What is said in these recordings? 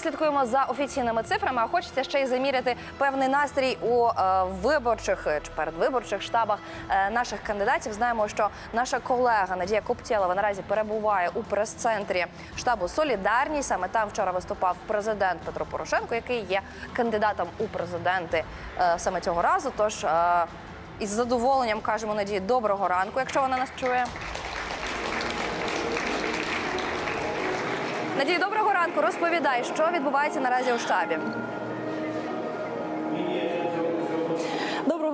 Слідкуємо за офіційними цифрами, а хочеться ще й заміряти певний настрій у е, виборчих е, чи передвиборчих штабах е, наших кандидатів. Знаємо, що наша колега Надія Коптєлова наразі перебуває у прес-центрі штабу Солідарність. Саме там вчора виступав президент Петро Порошенко, який є кандидатом у президенти саме цього разу. Тож із задоволенням кажемо Надії доброго ранку, якщо вона нас чує. Надії, доброго ранку. Розповідай, що відбувається наразі у штабі.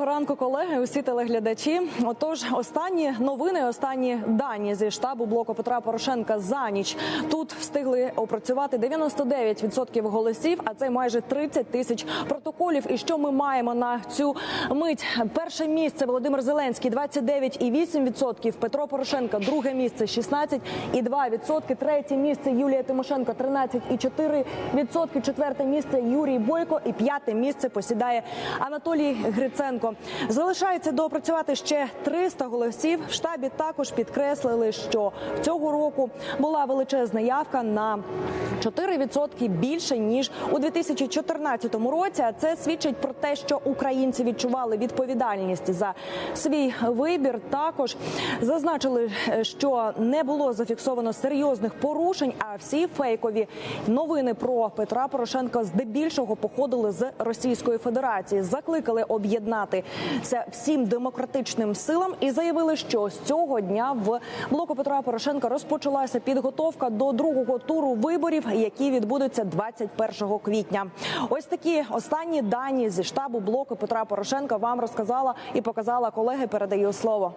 Ранку, колеги, усі телеглядачі. Отож, останні новини, останні дані зі штабу блоку Петра Порошенка за ніч тут встигли опрацювати 99% голосів, а це майже 30 тисяч протоколів. І що ми маємо на цю мить? Перше місце Володимир Зеленський 29,8%, Петро Порошенко друге місце 16,2%, третє місце Юлія Тимошенко 13,4%, четверте місце Юрій Бойко і п'яте місце посідає Анатолій Гриценко. Залишається доопрацювати ще 300 голосів. В штабі також підкреслили, що цього року була величезна явка на 4% більше ніж у 2014 році. А це свідчить про те, що українці відчували відповідальність за свій вибір. Також зазначили, що не було зафіксовано серйозних порушень. А всі фейкові новини про Петра Порошенка здебільшого походили з Російської Федерації. Закликали об'єднатися всім демократичним силам і заявили, що з цього дня в блоку Петра Порошенка розпочалася підготовка до другого туру виборів, які відбудуться 21 квітня. Ось такі останні дані зі штабу блоку Петра Порошенка вам розказала і показала колеги. Передаю слово.